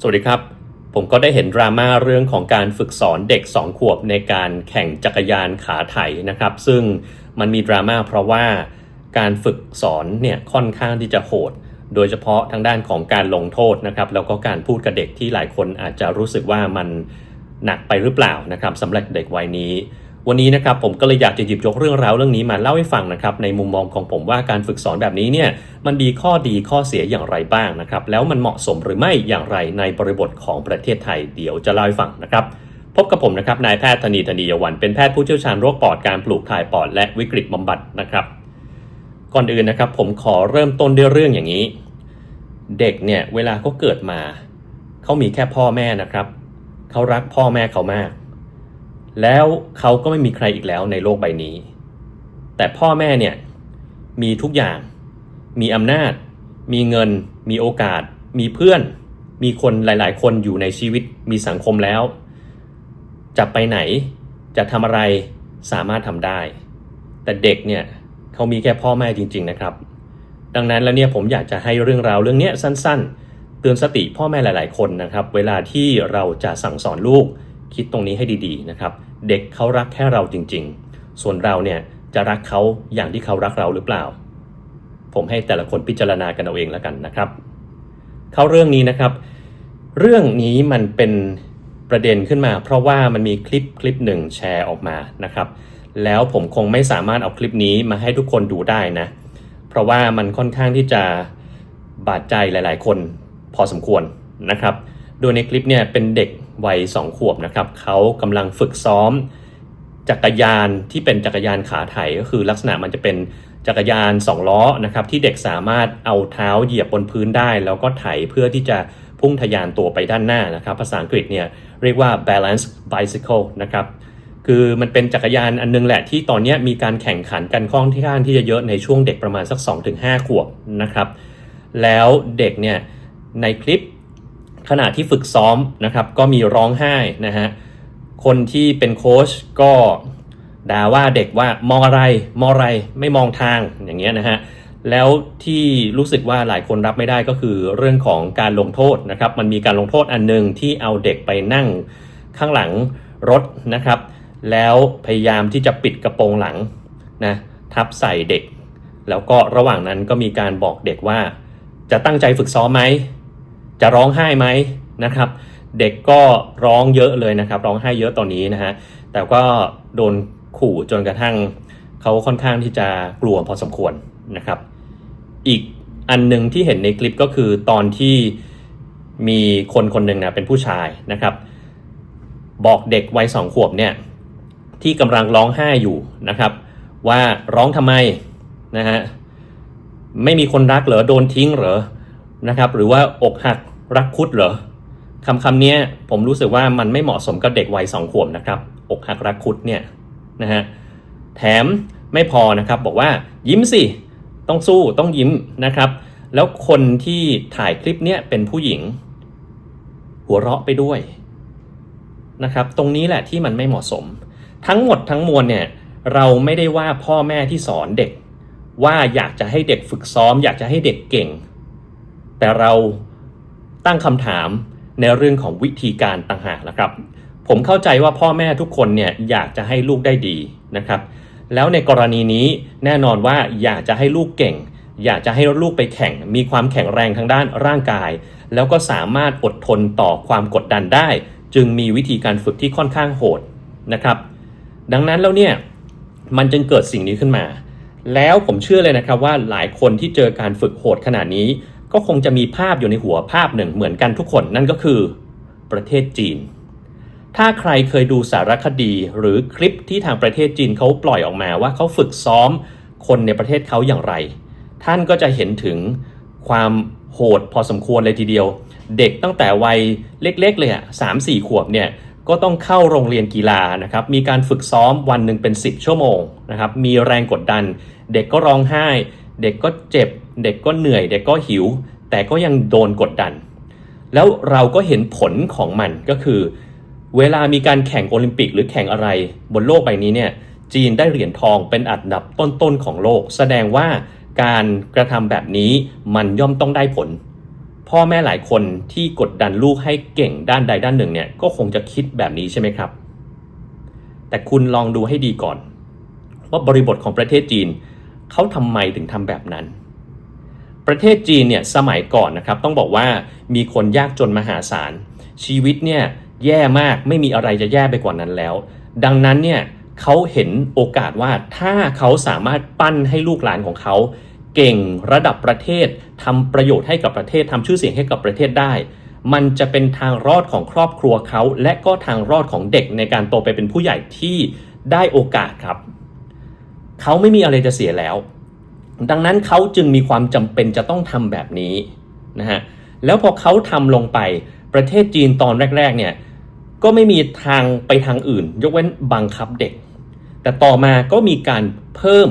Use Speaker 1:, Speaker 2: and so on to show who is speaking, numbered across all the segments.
Speaker 1: สวัสดีครับ ผมก็ได้เห็นดราม่าเรื่องของการฝึกสอนเด็ก 2 ขวบในการแข่งจักรยานขาไถนะครับ ซึ่งมันมีดราม่าเพราะว่าการฝึกสอนเนี่ยค่อนข้างที่จะโหด โดยเฉพาะทางด้านของการลงโทษนะครับ แล้วก็การพูดกับเด็กที่หลายคนอาจจะรู้สึกว่ามันหนักไปหรือเปล่านะครับสำหรับเด็กวัยนี้ วันนี้นะครับผมก็เลยอยากจะหยิบยกเรื่องราวเรื่องนี้มาเล่าให้ฟังนะครับในมุมมองของผมว่าการฝึกสอนแบบนี้เนี่ยมันมีข้อดีข้อเสียอย่างไรบ้างนะครับแล้วมันเหมาะสมหรือไม่อย่างไรในบริบทของประเทศไทยเดี๋ยวจะเล่าให้ฟังนะครับพบกับผมนะครับนายแพทย์ธนีธนียวันเป็นแพทย์ผู้เชี่ยวชาญโรคปอดการปลูกถ่ายปอดและวิกฤตบำบัดนะครับก่อนอื่นนะครับผมขอเริ่มต้นด้วยเรื่องอย่างนี้ เด็กเนี่ยเวลาเขาเกิดมา เขามีแค่พ่อแม่นะครับ เขารักพ่อแม่เขามาก แล้วเขาก็ไม่มีใครอีกแล้วในโลกใบนี้ แต่พ่อแม่เนี่ยมีทุกอย่าง มีอำนาจ มีเงิน มีโอกาส มีเพื่อน มีคนหลาย ๆ คนอยู่ในชีวิต มีสังคมแล้ว จะไปไหน จะทำอะไร สามารถทำได้ แต่เด็กเนี่ยเขามีแค่พ่อแม่จริง ๆ นะครับ ดังนั้นแล้วเนี่ยผมอยากจะให้เรื่องราวเรื่องนี้สั้น ๆ เตือนสติพ่อแม่หลาย ๆ คนนะครับ เวลาที่เราจะสั่งสอนลูก คิดตรงนี้ให้ดีๆนะครับ เด็กเขารักแค่เราจริง ๆ ส่วนเราเนี่ยจะรักเขาอย่างที่เขารักเราหรือเปล่า ผมให้แต่ละคนพิจารณากันเอาเองแล้วกันนะครับ เข้าเรื่องนี้นะครับ เรื่องนี้มันเป็นประเด็นขึ้นมา เพราะว่ามันมีคลิปคลิปหนึ่งแชร์ออกมานะครับ แล้วผมคงไม่สามารถเอาคลิปนี้มาให้ทุกคนดูได้นะ เพราะว่ามันค่อนข้างที่จะบาดใจหลาย ๆ คนพอสมควรนะครับ โดยในคลิปเนี่ยเป็นเด็ก วัย2ขวบนะครับเขากำลังฝึกซ้อมจักรยานที่เป็นจักรยานขาไถก็คือลักษณะมันจะเป็นจักรยาน2ล้อนะครับที่เด็กสามารถเอาเท้าเหยียบบนพื้นได้ แล้วก็ไถเพื่อที่จะพุ่งทะยานตัวไปด้านหน้านะครับภาษาอังกฤษเนี่ยเรียกว่า balance bicycle นะครับคือมันเป็นจักรยานอันนึงแหละที่ตอนนี้มีการแข่งขันกันค่อนข้างที่จะเยอะในช่วงเด็กประมาณสัก 2-5 ขวบนะครับแล้วเด็กเนี่ยในคลิป ขณะที่ฝึกซ้อมนะครับก็มีร้องไห้นะฮะคนที่เป็นโค้ชก็ด่าว่าเด็กว่ามองอะไรมองอะไรไม่มองทางอย่างเงี้ยนะฮะแล้วที่รู้สึกว่าหลายคนรับไม่ได้ก็คือเรื่องของการลงโทษนะครับ มันมีการลงโทษอันหนึ่งที่เอาเด็กไปนั่งข้างหลังรถนะครับ แล้วพยายามที่จะปิดกระโปรงหลังนะทับใส่เด็ก แล้วก็ระหว่างนั้นก็มีการบอกเด็กว่าจะตั้งใจฝึกซ้อมไหม จะร้องไห้ไหมนะครับ เด็กก็ร้องเยอะเลยนะครับ ร้องไห้เยอะตอนนี้นะฮะแต่ก็โดนขู่จนกระทั่งเขาค่อนข้างที่จะกลัวพอสมควรนะครับ อีกอันหนึ่งที่เห็นในคลิปก็คือตอนที่มีคนคนหนึ่งนะเป็นผู้ชายนะครับ บอกเด็กวัยสองขวบเนี่ยที่กำลังร้องไห้อยู่นะครับ ว่าร้องทำไมนะฮะไม่มีคนรักเหรอโดนทิ้งเหรอ นะครับ หรือว่าอกหักรักคุดเหรอคำคำนี้ผมรู้สึกว่ามันไม่เหมาะสมกับเด็กวัยสองขวบนะครับ อกหักรักคุดเนี่ยนะฮะแถมไม่พอนะครับบอกว่ายิ้มสิ ต้องสู้ต้องยิ้มนะครับ แล้วคนที่ถ่ายคลิปเนี้ยเป็นผู้หญิง หัวเราะไปด้วยนะครับ ตรงนี้แหละที่มันไม่เหมาะสม ทั้งหมดทั้งมวลเนี่ยเราไม่ได้ว่าพ่อแม่ที่สอนเด็ก ว่าอยากจะให้เด็กฝึกซ้อม อยากจะให้เด็กเก่ง แต่เราตั้งคำถามในเรื่องของวิธีการต่างหากนะครับ ผมเข้าใจว่าพ่อแม่ทุกคนเนี่ยอยากจะให้ลูกได้ดีนะครับ แล้วในกรณีนี้แน่นอนว่าอยากจะให้ลูกเก่ง อยากจะให้ลูกไปแข่ง มีความแข็งแรงทางด้านร่างกาย แล้วก็สามารถอดทนต่อความกดดันได้ จึงมีวิธีการฝึกที่ค่อนข้างโหดนะครับ ดังนั้นแล้วเนี่ยมันจึงเกิดสิ่งนี้ขึ้นมา แล้วผมเชื่อเลยนะครับว่าหลายคนที่เจอการฝึกโหดขนาดนี้ ก็คงจะมีภาพอยู่ในหัวภาพหนึ่งเหมือนกันทุกคนนั่นก็คือ ประเทศจีน ถ้าใครเคยดูสารคดีหรือคลิปที่ทางประเทศจีนเขาปล่อยออกมาว่าเขาฝึกซ้อมคนในประเทศเขาอย่างไร ท่านก็จะเห็นถึงความโหดพอสมควรเลยทีเดียว เด็กตั้งแต่วัยเล็กๆเลยอะสามสี่ขวบเนี่ยก็ต้องเข้าโรงเรียนกีฬานะครับ มีการฝึกซ้อมวันหนึ่งเป็น 10 ชั่วโมงนะครับ มีแรงกดดัน เด็กก็ร้องไห้ เด็กก็เจ็บ เด็กก็เหนื่อย เด็กก็หิว แต่ก็ยังโดนกดดัน แล้วเราก็เห็นผลของมันก็คือ เวลามีการแข่งโอลิมปิกหรือแข่งอะไร บนโลกใบนี้เนี่ยจีนได้เหรียญทองเป็นอันดับต้นๆของโลก แสดงว่าการกระทำแบบนี้มันย่อมต้องได้ผลพอพ่อแม่หลายคนที่กดดันลูกให้เก่งด้านใดด้านหนึ่งเนี่ยก็คงจะคิดแบบนี้ใช่ไหมครับ แต่คุณลองดูให้ดีก่อน ว่าบริบทของประเทศจีน เขาทำไมถึงทำแบบนั้น ประเทศจีนเนี่ยสมัยก่อนนะครับต้องบอกว่ามีคนยากจนมหาศาล ชีวิตเนี่ยแย่มากไม่มีอะไรจะแย่ไปกว่านั้นแล้ว ดังนั้นเนี่ยเขาเห็นโอกาสว่าถ้าเขาสามารถปั้นให้ลูกหลานของเขาเก่งระดับประเทศทำประโยชน์ให้กับประเทศทำชื่อเสียงให้กับประเทศได้ มันจะเป็นทางรอดของครอบครัวเขา และก็ทางรอดของเด็กในการโตไปเป็นผู้ใหญ่ที่ได้โอกาสครับ เขาไม่มีอะไรจะเสียแล้ว ดังนั้นเขาจึงมีความจำเป็นจะต้องทำแบบนี้นะฮะแล้วพอเขาทำลงไปประเทศจีนตอนแรกๆเนี่ยก็ไม่มีทางไปทางอื่น ยกเว้นบังคับเด็ก แต่ต่อมาก็มีการเพิ่ม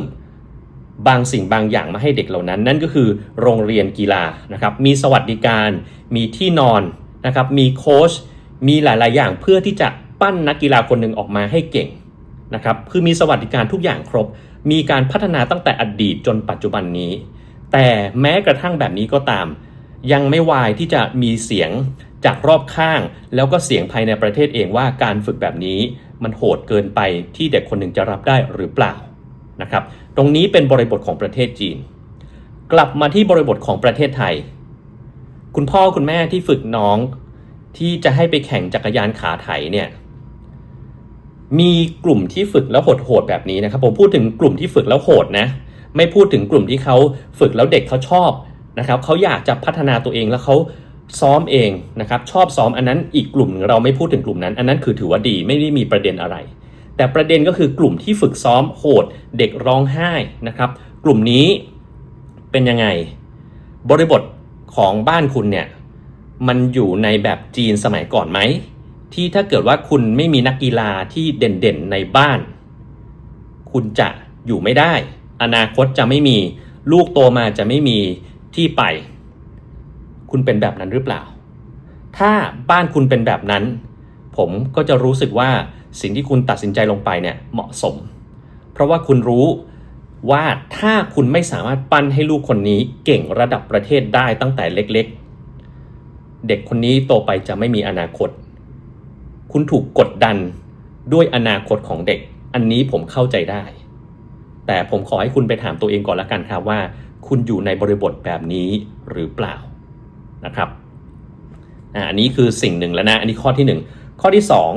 Speaker 1: บางสิ่งบางอย่างมาให้เด็กเหล่านั้น นั่นก็คือโรงเรียนกีฬานะครับมีสวัสดิการมีที่นอนนะครับมีโค้ชมีหลาย ๆ อย่างเพื่อที่จะปั้นนักกีฬาคนหนึ่งออกมาให้เก่ง นะครับคือมีสวัสดิการทุกอย่างครบ มีการพัฒนาตั้งแต่อดีตจนปัจจุบันนี้ แต่แม้กระทั่งแบบนี้ก็ตาม ยังไม่วายที่จะมีเสียงจากรอบข้าง แล้วก็เสียงภายในประเทศเองว่าการฝึกแบบนี้มันโหดเกินไปที่เด็กคนหนึ่งจะรับได้หรือเปล่านะครับตรงนี้เป็นบริบทของประเทศจีน กลับมาที่บริบทของประเทศไทย คุณพ่อคุณแม่ที่ฝึกน้องที่จะให้ไปแข่งจักรยานขาไถเนี่ย มีกลุ่มที่ฝึกแล้วโหดๆแบบนี้นะครับ ผมพูดถึงกลุ่มที่ฝึกแล้วโหดนะ ไม่พูดถึงกลุ่มที่เขาฝึกแล้วเด็กเขาชอบนะครับเขาอยากจะพัฒนาตัวเองแล้วเขาซ้อมเองนะครับ ชอบซ้อมอันนั้นอีกกลุ่มหนึ่งเราไม่พูดถึงกลุ่มนั้น อันนั้นคือถือว่าดีไม่ได้มีประเด็นอะไร แต่ประเด็นก็คือกลุ่มที่ฝึกซ้อมโหด เด็กร้องไห้นะครับ กลุ่มนี้เป็นยังไง บริบทของบ้านคุณเนี่ยมันอยู่ในแบบจีนสมัยก่อนไหม ที่ถ้าเกิดว่าคุณไม่มีนักกีฬาที่เด่นๆในบ้าน คุณจะอยู่ไม่ได้ อนาคตจะไม่มีลูกโตมาจะไม่มีที่ไป คุณเป็นแบบนั้นหรือเปล่า ถ้าบ้านคุณเป็นแบบนั้น ผมก็จะรู้สึกว่าสิ่งที่คุณตัดสินใจลงไปเนี่ยเหมาะสม เพราะว่าคุณรู้ว่าถ้าคุณไม่สามารถปั้นให้ลูกคนนี้เก่งระดับประเทศได้ตั้งแต่เล็กๆ เด็กคนนี้โตไปจะไม่มีอนาคต คุณถูกกดดันด้วยอนาคตของเด็ก อันนี้ผมเข้าใจได้ แต่ผมขอให้คุณไปถามตัวเองก่อนละกันครับว่า คุณอยู่ในบริบทแบบนี้หรือเปล่านะครับอันนี้คือสิ่งหนึ่งแล้วนะ อันนี้ข้อที่หนึ่งข้อที่สอง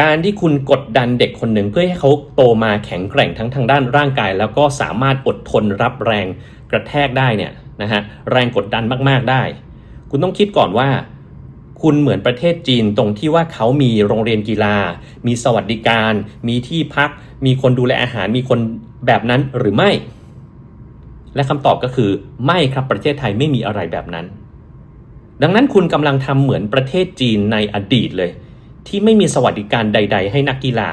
Speaker 1: การที่คุณกดดันเด็กคนหนึ่งเพื่อให้เขาโตมาแข็งแกร่งทั้งทางด้านร่างกาย แล้วก็สามารถอดทนรับแรงกระแทกได้เนี่ยนะฮะแรงกดดันมากๆได้ คุณต้องคิดก่อนว่า คุณเหมือนประเทศจีนตรงที่ว่าเขามีโรงเรียนกีฬา มีสวัสดิการ มีที่พัก มีคนดูแลอาหาร มีคนแบบนั้นหรือไม่ และคำตอบก็คือไม่ครับประเทศไทยไม่มีอะไรแบบนั้น ดังนั้นคุณกำลังทำเหมือนประเทศจีนในอดีตเลย ที่ไม่มีสวัสดิการใด ๆ ให้นักกีฬา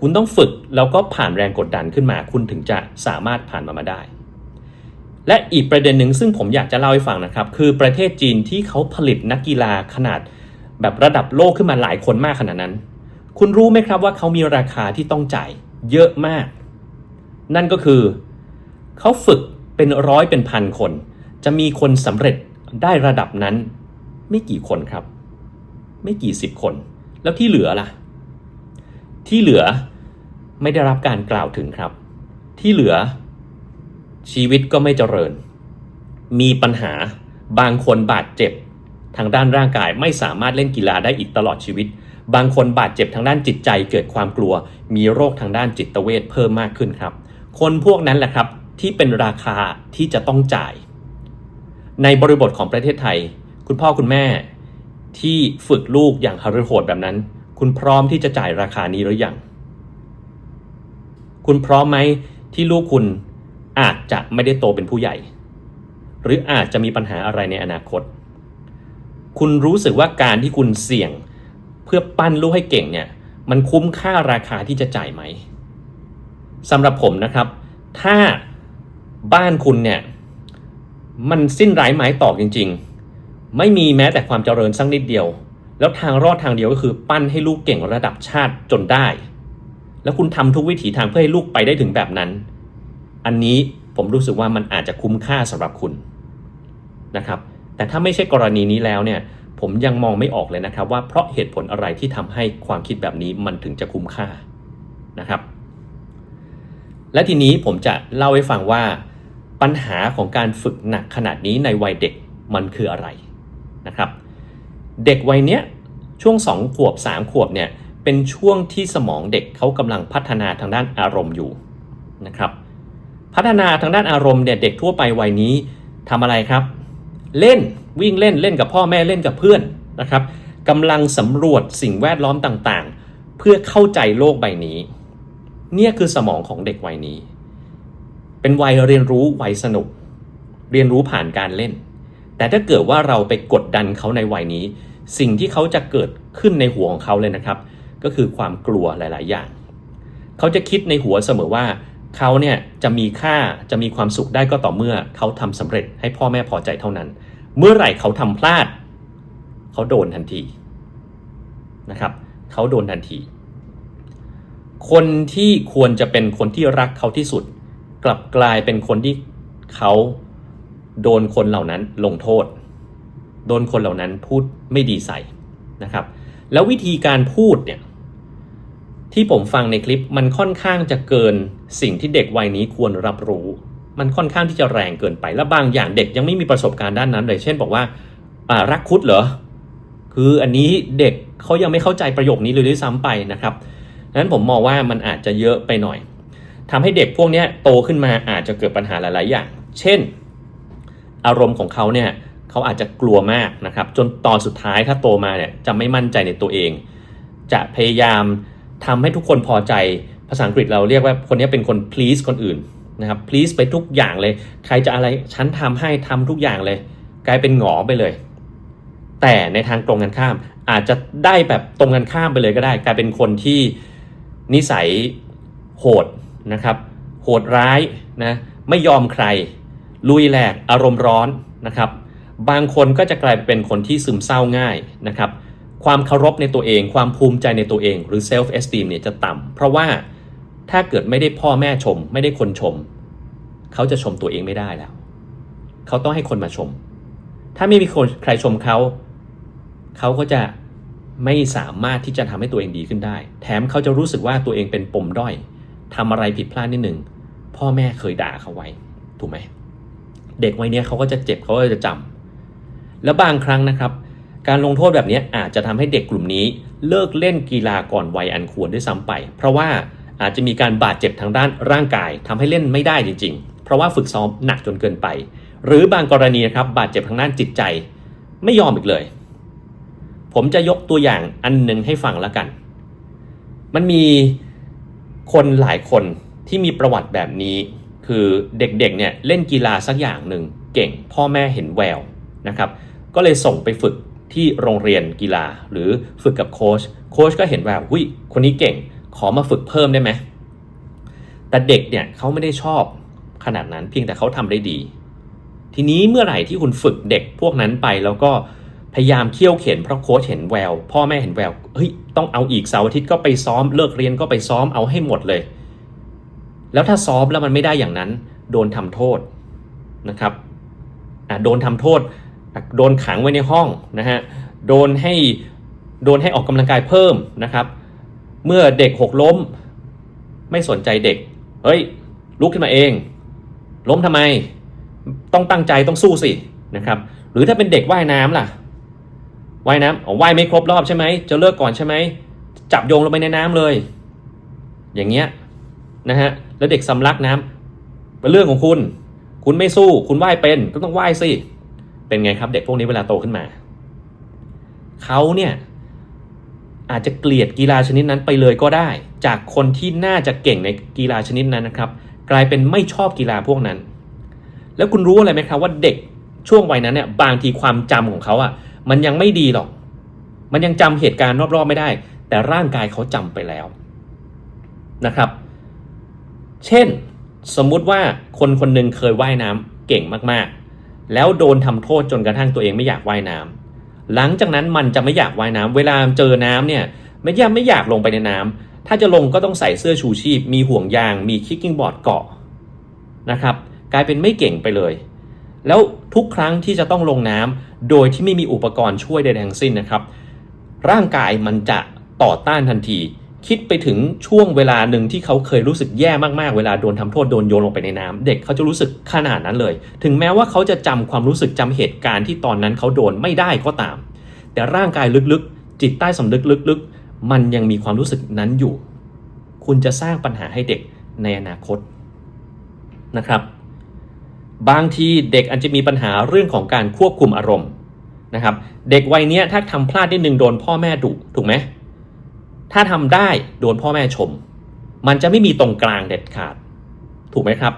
Speaker 1: คุณต้องฝึกแล้วก็ผ่านแรงกดดันขึ้นมา คุณถึงจะสามารถผ่านมามาได้ และอีกประเด็นหนึ่งซึ่งผมอยากจะเล่าให้ฟังนะครับ คือประเทศจีนที่เขาผลิตนักกีฬาขนาดแบบระดับโลกขึ้นมาหลายคนมากขนาดนั้น คุณรู้ไหมครับว่าเขามีราคาที่ต้องจ่ายเยอะมาก นั่นก็คือเขาฝึกเป็นร้อยเป็นพันคน จะมีคนสำเร็จได้ระดับนั้น ไม่กี่คนครับ ไม่กี่สิบคน แล้วที่เหลือล่ะ ที่เหลือไม่ได้รับการกล่าวถึงครับ ที่เหลือ ชีวิตก็ไม่เจริญ มีปัญหาบางคนบาดเจ็บ ทางด้านร่างกายไม่สามารถเล่นกีฬาได้อีกตลอดชีวิต บางคนบาดเจ็บทางด้านจิตใจเกิดความกลัว มีโรคทางด้านจิตเวชเพิ่มมากขึ้นครับ คนพวกนั้นแหละครับที่เป็นราคาที่จะต้องจ่าย ในบริบทของประเทศไทย คุณพ่อคุณแม่ที่ฝึกลูกอย่างหฤโหดแบบนั้น คุณพร้อมที่จะจ่ายราคานี้หรือยัง คุณพร้อมไหมที่ลูกคุณ อาจจะไม่ได้โตเป็นผู้ใหญ่ หรืออาจจะมีปัญหาอะไรในอนาคต คุณรู้สึกว่าการที่คุณเสี่ยงเพื่อปั้นลูกให้เก่งเนี่ย มันคุ้มค่าราคาที่จะจ่ายไหมสำหรับผมนะครับ ถ้าบ้านคุณเนี่ย มันสิ้นไร้ไม้ตอกจริง ๆ ไม่มีแม้แต่ความเจริญสักนิดเดียว แล้วทางรอดทางเดียวก็คือปั้นให้ลูกเก่งระดับชาติจนได้ แล้วคุณทำทุกวิถีทางเพื่อให้ลูกไปได้ถึงแบบนั้น อันนี้ผมรู้สึกว่ามันอาจจะคุ้มค่าสำหรับคุณนะครับ แต่ถ้าไม่ใช่กรณีนี้แล้วเนี่ยผมยังมองไม่ออกเลยนะครับ ว่าเพราะเหตุผลอะไรที่ทำให้ความคิดแบบนี้มันถึงจะคุ้มค่านะครับ และทีนี้ผมจะเล่าให้ฟังว่าปัญหาของการฝึกหนักขนาดนี้ในวัยเด็กมันคืออะไรนะครับ เด็กวัยเนี้ยช่วง 2 ขวบ 3 ขวบเนี่ยเป็นช่วงที่สมองเด็กเขากำลังพัฒนาทางด้านอารมณ์อยู่นะครับ พัฒนาทางด้านอารมณ์เนี่ยเด็กทั่วไปวัยนี้ทำอะไรครับ เล่นวิ่งเล่นเล่นกับพ่อแม่เล่นกับเพื่อนนะครับกำลังสำรวจสิ่งแวดล้อมต่างๆ เพื่อเข้าใจโลกใบนี้ เนี่ยคือสมองของเด็กวัยนี้ เป็นวัยเรียนรู้วัยสนุก เรียนรู้ผ่านการเล่น แต่ถ้าเกิดว่าเราไปกดดันเขาในวัยนี้ สิ่งที่เขาจะเกิดขึ้นในหัวของเขาเลยนะครับ ก็คือความกลัวหลาย ๆ อย่าง เขาจะคิดในหัวเสมอว่า เขาเนี่ยจะมีค่าจะมีความสุขได้ก็ต่อเมื่อเขาทำสำเร็จให้พ่อแม่พอใจเท่านั้น เมื่อไหร่เขาทำพลาด เขาโดนทันทีนะครับเขาโดนทันที คนที่ควรจะเป็นคนที่รักเขาที่สุด กลับกลายเป็นคนที่เขาโดนคนเหล่านั้นลงโทษ โดนคนเหล่านั้นพูดไม่ดีใส่นะครับ แล้ววิธีการพูดเนี่ย ที่ผมฟังในคลิปมันค่อนข้างจะเกินสิ่งที่เด็กวัยนี้ควรรับรู้ มันค่อนข้างที่จะแรงเกินไป และบางอย่างเด็กยังไม่มีประสบการณ์ด้านนั้นเลยเช่นบอกว่ารักคุดเหรอ คืออันนี้เด็กเขายังไม่เข้าใจประโยคนี้เลยด้วยซ้ำไปนะครับดังนั้นผมมองว่ามันอาจจะเยอะไปหน่อยทำให้เด็กพวกนี้โตขึ้นมาอาจจะเกิดปัญหาหลาย ๆ อย่าง เช่น อารมณ์ของเขาเนี่ยเขาอาจจะกลัวมากนะครับ จนตอนสุดท้ายถ้าโตมาเนี่ยจะไม่มั่นใจในตัวเอง จะพยายาม ทำให้ทุกคนพอใจภาษาอังกฤษเราเรียกว่าคนนี้เป็นคน please คนอื่นนะครับ please ไปทุกอย่างเลย ใครจะอะไรฉันทำให้ทำทุกอย่างเลย กลายเป็นหงอไปเลย แต่ในทางตรงกันข้าม อาจจะได้แบบตรงกันข้ามไปเลยก็ได้ กลายเป็นคนที่นิสัยโหดนะครับ โหดร้ายนะไม่ยอมใคร ลุยแหลกอารมณ์ร้อนนะครับ บางคนก็จะกลายเป็นคนที่ซึมเศร้าง่ายนะครับ ความเคารพในตัวเอง ความภูมิใจในตัวเอง หรือ self esteem เนี่ยจะต่ำเพราะว่าถ้าเกิดไม่ได้พ่อแม่ชม ไม่ได้คนชม เขาจะชมตัวเองไม่ได้แล้ว เขาต้องให้คนมาชม ถ้าไม่มีคนใครชมเขา เขาก็จะไม่สามารถที่จะทำให้ตัวเองดีขึ้นได้ แถมเขาจะรู้สึกว่าตัวเองเป็นปมด้อยทำอะไรผิดพลาดนิดหนึ่งพ่อแม่เคยด่าเขาไว้ ถูกไหม เด็กวัยนี้เขาก็จะเจ็บเขาก็จะจำแล้วบางครั้งนะครับ การลงโทษแบบนี้อาจจะทำให้เด็กกลุ่มนี้ เลิกเล่นกีฬาก่อนวัยอันควรด้วยซ้ำไป เพราะว่าอาจจะมีการบาดเจ็บทางด้านร่างกายทำให้เล่นไม่ได้จริง ๆ เพราะว่าฝึกซ้อมหนักจนเกินไป หรือบางกรณีนะครับบาดเจ็บทางด้านจิตใจ ไม่ยอมอีกเลย ผมจะยกตัวอย่างอันหนึ่งให้ฟังแล้วกัน มันมีคนหลายคนที่มีประวัติแบบนี้ คือเด็กๆเนี่ยเล่นกีฬาสักอย่างหนึ่งเก่งพ่อแม่เห็นแววนะครับ ก็เลยส่งไปฝึก ที่โรงเรียนกีฬา หรือฝึกกับโค้ชโค้ชก็เห็นแววหุยคนนี้เก่งขอมาฝึกเพิ่มได้ไหมแต่เด็กเนี่ยเขาไม่ได้ชอบขนาดนั้นเพียงแต่เขาทำได้ดี ทีนี้เมื่อไหร่ที่คุณฝึกเด็กพวกนั้นไปแล้วก็พยายามเคี่ยวเข็นเพราะโค้ชเห็นแวว พ่อแม่เห็นแววเฮ้ยต้องเอาอีกเสาร์อาทิตย์ก็ไปซ้อมเลิกเรียนก็ไปซ้อมเอาให้หมดเลย แล้วถ้าซ้อมแล้วมันไม่ได้อย่างนั้น โดนทำโทษนะครับอะโดนทำโทษ โดนขังไว้ในห้องนะฮะโดนให้โดนให้ออกกำลังกายเพิ่มนะครับ เมื่อเด็กหกล้ม ไม่สนใจเด็กเฮ้ยลุกขึ้นมาเอง ล้มทำไม ต้องตั้งใจต้องสู้สินะครับหรือถ้าเป็นเด็กว่ายน้ำล่ะว่ายน้ำอ๋อว่ายไม่ครบรอบใช่ไหมจะเลิกก่อนใช่ไหมจับโยงลงไปในน้ำเลย อย่างเงี้ยนะฮะแล้วเด็กสำลักน้ำเป็นเรื่องของคุณ คุณไม่สู้คุณว่ายเป็นก็ต้องว่ายสิ เป็นไงครับเด็กพวกนี้เวลาโตขึ้นมา เขาเนี่ยอาจจะเกลียดกีฬาชนิดนั้นไปเลยก็ได้ จากคนที่น่าจะเก่งในกีฬาชนิดนั้นนะครับ กลายเป็นไม่ชอบกีฬาพวกนั้น แล้วคุณรู้อะไรไหมครับว่าเด็กช่วงวัยนั้นเนี่ยบางทีความจำของเขาอะ่ะมันยังไม่ดีหรอก มันยังจำเหตุการณ์รอบๆไม่ได้ แต่ร่างกายเขาจำไปแล้วนะครับ เช่นสมมุติว่าคนคนหนึ่งเคยว่ายน้ำเก่งมากๆ แล้วโดนทำโทษจนกระทั่งตัวเองไม่อยากว่ายน้ำหลังจากนั้นมันจะไม่อยากว่ายน้ำเวลาเจอน้ำเนี่ยไม่ยากไม่อยากลงไปในน้ำถ้าจะลงก็ต้องใส่เสื้อชูชีพ มีห่วงยาง มีคิกกิ้งบอร์ดเกาะนะครับ กลายเป็นไม่เก่งไปเลย แล้วทุกครั้งที่จะต้องลงน้ำโดยที่ไม่มีอุปกรณ์ช่วยใดทั้งสิ้นนะครับ ร่างกายมันจะต่อต้านทันที คิดไปถึงช่วงเวลาหนึ่งที่เขาเคยรู้สึกแย่มากๆ เวลาโดนทำโทษโดนโยนลงไปในน้ำเด็กเขาจะรู้สึกขนาดนั้นเลย ถึงแม้ว่าเขาจะจำความรู้สึกจำเหตุการณ์ที่ตอนนั้นเขาโดนไม่ได้ก็ตาม แต่ร่างกายลึกๆ จิตใต้สำนึกลึกๆ มันยังมีความรู้สึกนั้นอยู่ คุณจะสร้างปัญหาให้เด็กในอนาคตนะครับ บางทีเด็กอาจจะมีปัญหาเรื่องของการควบคุมอารมณ์นะครับ เด็กวัยนี้ถ้าทำพลาดนิดนึงโดนพ่อแม่ดุถูกไหม ถ้าทำได้โดนพ่อแม่ชม มันจะไม่มีตรงกลางเด็ดขาด ถูกไหมครับ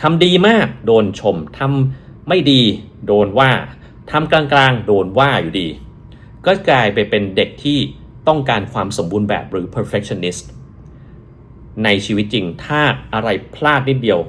Speaker 1: ทำดีมากโดนชมทำไม่ดีโดนว่าทำกลางๆ โดนว่าอยู่ดี ก็กลายไปเป็นเด็กที่ต้องการความสมบูรณ์แบบหรือ perfectionist ในชีวิตจริงถ้าอะไรพลาดนิดเดียว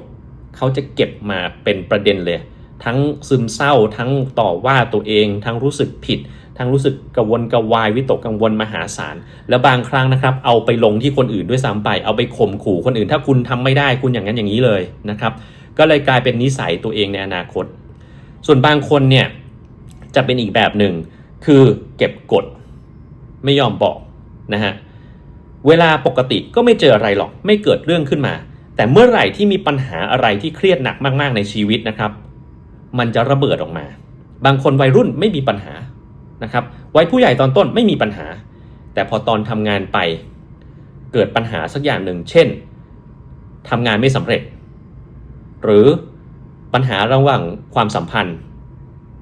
Speaker 1: เขาจะเก็บมาเป็นประเด็นเลย ทั้งซึมเศร้า ทั้งต่อว่าตัวเอง ทั้งรู้สึกผิด ทั้งรู้สึกกระวนกระวายวิตกกังวลมหาศาล และบางครั้งนะครับ เอาไปลงที่คนอื่นด้วยซ้ำไป เอาไปข่มขู่คนอื่น ถ้าคุณทำไม่ได้คุณอย่างนั้นอย่างนี้เลยนะครับ ก็เลยกลายเป็นนิสัยตัวเองในอนาคต ส่วนบางคนเนี่ยจะเป็นอีกแบบหนึ่งคือเก็บกดไม่ยอมบอกนะฮะเวลาปกติก็ไม่เจออะไรหรอก ไม่เกิดเรื่องขึ้นมา แต่เมื่อไหร่ที่มีปัญหาอะไรที่เครียดหนักมาก ๆ ในชีวิตนะครับ มันจะระเบิดออกมา บางคนวัยรุ่นไม่มีปัญหานะครับวัยผู้ใหญ่ตอนต้นไม่มีปัญหา แต่พอตอนทำงานไปเกิดปัญหาสักอย่างหนึ่ง เช่นทำงานไม่สำเร็จ หรือปัญหาระหว่างความสัมพันธ์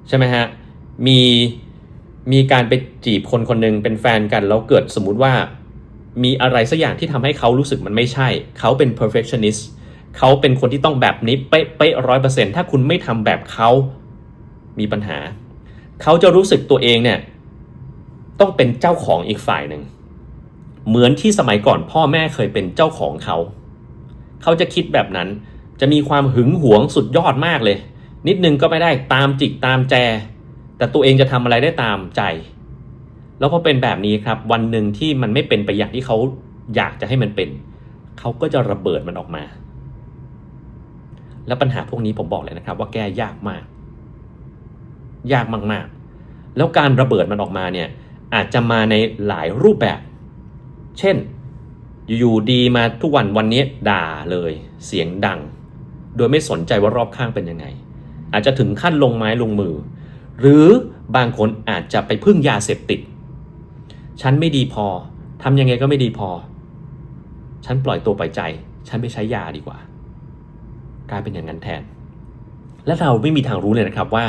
Speaker 1: ใช่ไหมฮะมีมีการไปจีบคนคนหนึ่งเป็นแฟนกันแล้วเกิดสมมุติว่ามีอะไรสักอย่างที่ทำให้เขารู้สึกมันไม่ใช่ เขาเป็น perfectionist เขาเป็นคนที่ต้องแบบนี้เป๊ะร้อยเปอร์เซ็นต์ถ้าคุณไม่ทำแบบเขามีปัญหา เขาจะรู้สึกตัวเองเนี่ยต้องเป็นเจ้าของอีกฝ่ายหนึ่ง เหมือนที่สมัยก่อนพ่อแม่เคยเป็นเจ้าของเขา เขาจะคิดแบบนั้น จะมีความหึงหวงสุดยอดมากเลย นิดนึงก็ไม่ได้ตามจิกตามแจ แต่ตัวเองจะทำอะไรได้ตามใจ แล้วพอเป็นแบบนี้ครับ วันหนึ่งที่มันไม่เป็นไปอย่างที่เขาอยากจะให้มันเป็น เขาก็จะระเบิดมันออกมา แล้วปัญหาพวกนี้ผมบอกเลยนะครับ ว่าแก้ยากมาก ยากมากๆ แล้วการระเบิดมันออกมาเนี่ยอาจจะมาในหลายรูปแบบ เช่น อยู่ๆดีมาทุกวันวันนี้ด่าเลย เสียงดัง โดยไม่สนใจว่ารอบข้างเป็นยังไง อาจจะถึงขั้นลงไม้ลงมือ หรือบางคนอาจจะไปพึ่งยาเสพติด ฉันไม่ดีพอทำยังไงก็ไม่ดีพอ ฉันปล่อยตัวปล่อยใจ ฉันไม่ใช้ยาดีกว่า กลายเป็นอย่างนั้นแทน และเราไม่มีทางรู้เลยนะครับว่า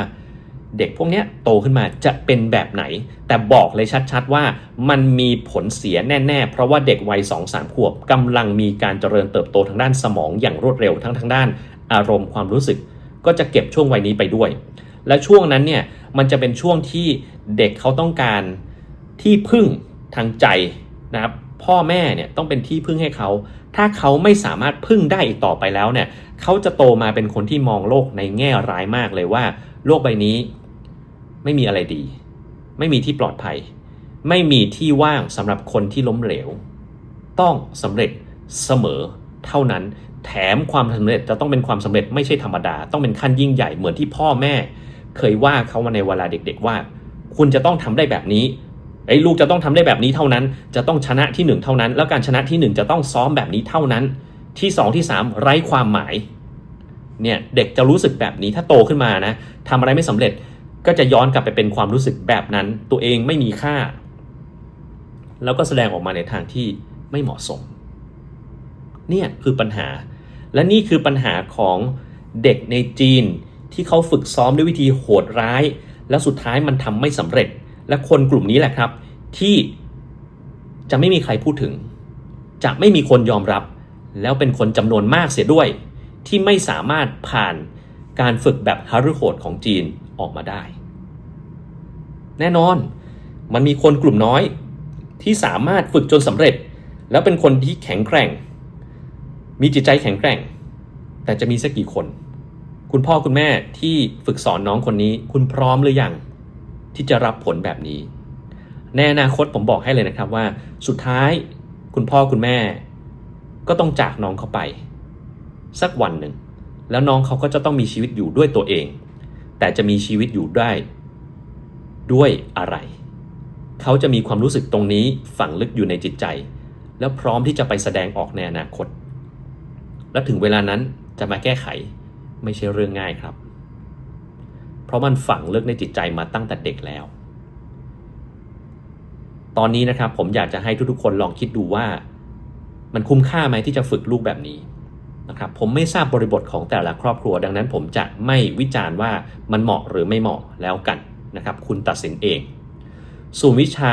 Speaker 1: เด็กพวกนี้โตขึ้นมาจะเป็นแบบไหน แต่บอกเลยชัดๆว่ามันมีผลเสียแน่ๆ เพราะว่าเด็กวัย2 3ขวบกำลังมีการเจริญเติบโตทางด้านสมองอย่างรวดเร็วทั้งทางด้าน อารมณ์ความรู้สึก ก็จะเก็บช่วงวัยนี้ไปด้วย และช่วงนั้นเนี่ยมันจะเป็นช่วงที่เด็กเขาต้องการที่พึ่งทางใจนะครับ พ่อแม่เนี่ยต้องเป็นที่พึ่งให้เขา ถ้าเขาไม่สามารถพึ่งได้อีกต่อไปแล้วเนี่ยเขาจะโตมาเป็นคนที่มองโลกในแง่ร้ายมากเลยว่า โลกใบนี้ไม่มีอะไรดี ไม่มีที่ปลอดภัย ไม่มีที่ว่างสำหรับคนที่ล้มเหลว ต้องสำเร็จเสมอเท่านั้น แถมความสำเร็จจะต้องเป็นความสำเร็จไม่ใช่ธรรมดา ต้องเป็นขั้นยิ่งใหญ่เหมือนที่พ่อแม่ เคยว่าเขามาในเวลาเด็ก ๆว่า คุณจะต้องทำได้แบบนี้ ไอ้ลูกจะต้องทำได้แบบนี้เท่านั้น จะต้องชนะที่หนึ่งเท่านั้น แล้วการชนะที่หนึ่งจะต้องซ้อมแบบนี้เท่านั้น ที่สองที่สามไร้ความหมาย เนี่ยเด็กจะรู้สึกแบบนี้ถ้าโตขึ้นมานะทำอะไรไม่สำเร็จก็จะย้อนกลับไปเป็นความรู้สึกแบบนั้น ตัวเองไม่มีค่า แล้วก็แสดงออกมาในทางที่ไม่เหมาะสม เนี่ยคือปัญหา และนี่คือปัญหาของเด็กในจีนที่เขาฝึกซ้อมด้วยวิธีโหดร้าย แล้วสุดท้ายมันทำไม่สำเร็จ และคนกลุ่มนี้แหละครับ ที่จะไม่มีใครพูดถึง จะไม่มีคนยอมรับ แล้วเป็นคนจำนวนมากเสียด้วย ที่ไม่สามารถผ่านการฝึกแบบฮารุโหดของจีนออกมาได้ แน่นอนมันมีคนกลุ่มน้อย ที่สามารถฝึกจนสำเร็จ แล้วเป็นคนที่แข็งแกร่ง มีจิตใจแข็งแกร่ง แต่จะมีสักกี่คน คุณพ่อคุณแม่ที่ฝึกสอนน้องคนนี้ คุณพร้อมหรือยัง ที่จะรับผลแบบนี้ ในอนาคตผมบอกให้เลยนะครับว่าสุดท้ายคุณพ่อคุณแม่ ก็ต้องจากน้องเขาไป สักวันหนึ่ง แล้วน้องเขาก็จะต้องมีชีวิตอยู่ด้วยตัวเอง แต่จะมีชีวิตอยู่ได้ ด้วยอะไร เขาจะมีความรู้สึกตรงนี้ฝังลึกอยู่ในจิตใจ แล้วพร้อมที่จะไปแสดงออกในอนาคต และถึงเวลานั้นจะมาแก้ไขไม่ใช่เรื่องง่ายครับ ราะมันฝังลึกในจิตใจมาตั้งแต่เด็กแล้ว ตอนนี้นะครับผมอยากจะให้ทุกๆคนลองคิดดูว่า มันคุ้มค่าไหมที่จะฝึกลูกแบบนี้นะครับผมไม่ทราบบริบทของแต่ละครอบครัว ดังนั้นผมจะไม่วิจารณ์ว่ามันเหมาะหรือไม่เหมาะแล้วกันนะครับคุณตัดสินเอง ส่วนวิชา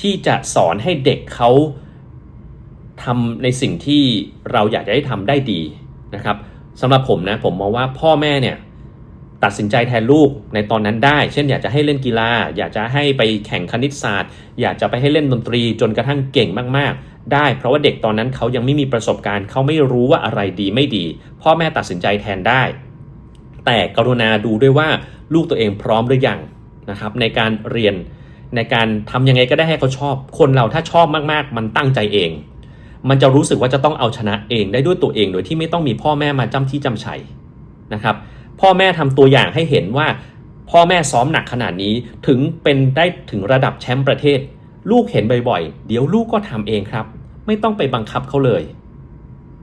Speaker 1: ที่จะสอนให้เด็กเขาทำในสิ่งที่เราอยากจะให้ทำได้ดีนะครับสำหรับผมนะผมมองว่าพ่อแม่เนี่ย ตัดสินใจแทนลูกในตอนนั้นได้ เช่นอยากจะให้เล่นกีฬา อยากจะให้ไปแข่งคณิตศาสตร์ อยากจะไปให้เล่นดนตรีจนกระทั่งเก่งมากๆ ได้ เพราะว่าเด็กตอนนั้นเขายังไม่มีประสบการณ์ เขาไม่รู้ว่าอะไรดีไม่ดี พ่อแม่ตัดสินใจแทนได้ แต่กรุณาดูด้วยว่าลูกตัวเองพร้อมหรือยังนะครับในการเรียนในการทำยังไงก็ได้ให้เขาชอบ คนเราถ้าชอบมากๆ มันตั้งใจเอง มันจะรู้สึกว่าจะต้องเอาชนะเองได้ด้วยตัวเองโดยที่ไม่ต้องมีพ่อแม่มาจ้ำที่จำชัยนะครับ พ่อแม่ทำตัวอย่างให้เห็นว่า พ่อแม่ซ้อมหนักขนาดนี้ถึงเป็นได้ถึงระดับแชมป์ประเทศ ลูกเห็นบ่อยๆ เดี๋ยวลูกก็ทำเองครับ ไม่ต้องไปบังคับเขาเลย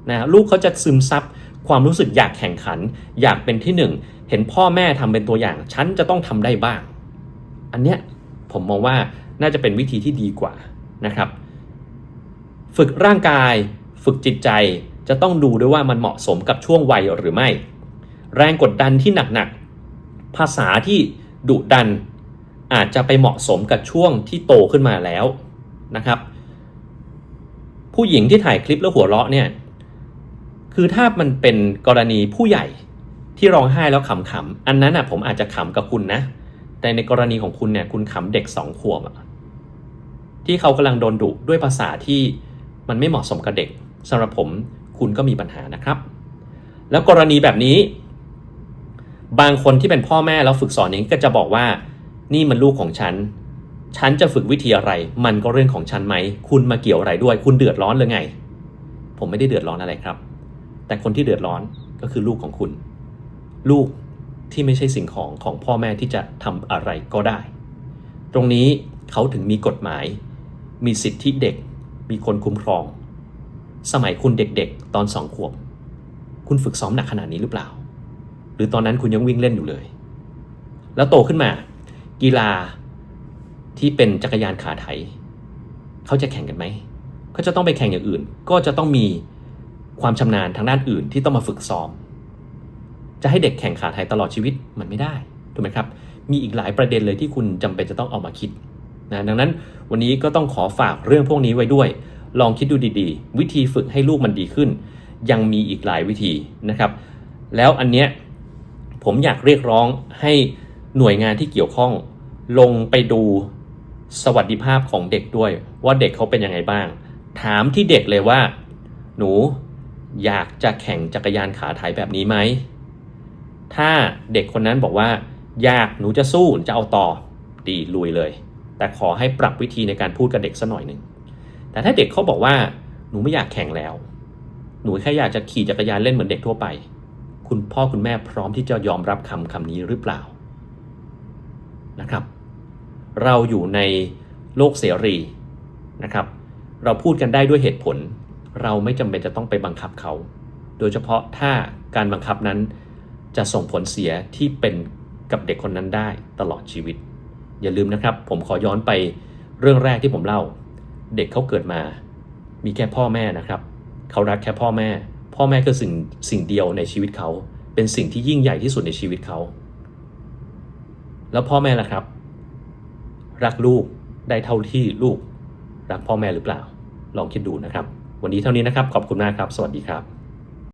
Speaker 1: นะลูกเขาจะซึมซับความรู้สึกอยากแข่งขัน อยากเป็นที่หนึ่งเห็นพ่อแม่ทำเป็นตัวอย่าง ฉันจะต้องทำได้บ้าง อันเนี้ยผมมองว่าน่าจะเป็นวิธีที่ดีกว่านะครับ ฝึกร่างกาย ฝึกจิตใจจะต้องดูด้วยว่ามันเหมาะสมกับช่วงวัยหรือไม่ แรงกดดันที่หนักๆ ภาษาที่ดุดัน อาจจะไปเหมาะสมกับช่วงที่โตขึ้นมาแล้วนะครับ ผู้หญิงที่ถ่ายคลิปแล้วหัวเราะเนี่ยคือถ้ามันเป็นกรณีผู้ใหญ่ที่ร้องไห้แล้วขำๆอันนั้นอะผมอาจจะขำกับคุณนะ แต่ในกรณีของคุณเนี่ยคุณขำเด็กสองขวบที่เขากำลังโดนดุด้วยภาษาที่มันไม่เหมาะสมกับเด็กสำหรับผมคุณก็มีปัญหานะครับ แล้วกรณีแบบนี้ บางคนที่เป็นพ่อแม่แล้วฝึกสอนอย่างนี้ก็จะบอกว่า นี่มันลูกของฉัน ฉันจะฝึกวิธีอะไร มันก็เรื่องของฉันไหม คุณมาเกี่ยวอะไรด้วย คุณเดือดร้อนเลยไง ผมไม่ได้เดือดร้อนอะไรครับ แต่คนที่เดือดร้อนก็คือลูกของคุณ ลูกที่ไม่ใช่สิ่งของของพ่อแม่ที่จะทำอะไรก็ได้ ตรงนี้เขาถึงมีกฎหมาย มีสิทธิเด็ก มีคนคุ้มครอง สมัยคุณเด็กๆ ตอนสองขวบ คุณฝึกซ้อมหนักขนาดนี้หรือเปล่า หรือตอนนั้นคุณยังวิ่งเล่นอยู่เลย แล้วโตขึ้นมา กีฬาที่เป็นจักรยานขาไถเขาจะแข่งกันไหมเขาจะต้องไปแข่งอย่างอื่น ก็จะต้องมีความชำนาญทางด้านอื่นที่ต้องมาฝึกซ้อม จะให้เด็กแข่งขาไทยตลอดชีวิตมันไม่ได้ถูกไหมครับ มีอีกหลายประเด็นเลยที่คุณจำเป็นจะต้องเอามาคิดนะดังนั้นวันนี้ก็ต้องขอฝากเรื่องพวกนี้ไว้ด้วย ลองคิดดูดีๆ วิธีฝึกให้ลูกมันดีขึ้น ยังมีอีกหลายวิธีนะครับ แล้วอันเนี้ย ผมอยากเรียกร้องให้หน่วยงานที่เกี่ยวข้อง ลงไปดูสวัสดิภาพของเด็กด้วย ว่าเด็กเขาเป็นยังไงบ้าง ถามที่เด็กเลยว่า หนูอยากจะแข่งจักรยานขาไถแบบนี้ไหม ถ้าเด็กคนนั้นบอกว่า อยากหนูจะสู้จะเอาต่อดีลุยเลย แต่ขอให้ปรับวิธีในการพูดกับเด็กสักหน่อยหนึ่งแต่ถ้าเด็กเขาบอกว่าหนูไม่อยากแข่งแล้ว หนูแค่อยากจะขี่จักรยานเล่นเหมือนเด็กทั่วไป คุณพ่อคุณแม่พร้อมที่จะยอมรับคำคำนี้หรือเปล่านะครับ เราอยู่ในโลกเสรีนะครับ เราพูดกันได้ด้วยเหตุผล เราไม่จำเป็นจะต้องไปบังคับเขา โดยเฉพาะถ้าการบังคับนั้นจะส่งผลเสียที่เป็นกับเด็กคนนั้นได้ตลอดชีวิต อย่าลืมนะครับ ผมขอย้อนไปเรื่องแรกที่ผมเล่า เด็กเขาเกิดมา มีแค่พ่อแม่นะครับ เขารักแค่พ่อแม่ พ่อแม่คือสิ่งสิ่งเดียวในชีวิตเขา เป็นสิ่งที่ยิ่งใหญ่ที่สุดในชีวิตเขา แล้วพ่อแม่ล่ะครับ รักลูกได้เท่าที่ลูก รักพ่อแม่หรือเปล่า ลองคิดดูนะครับ วันนี้เท่านี้นะครับ ขอบคุณมากครับ สวัสดีครับ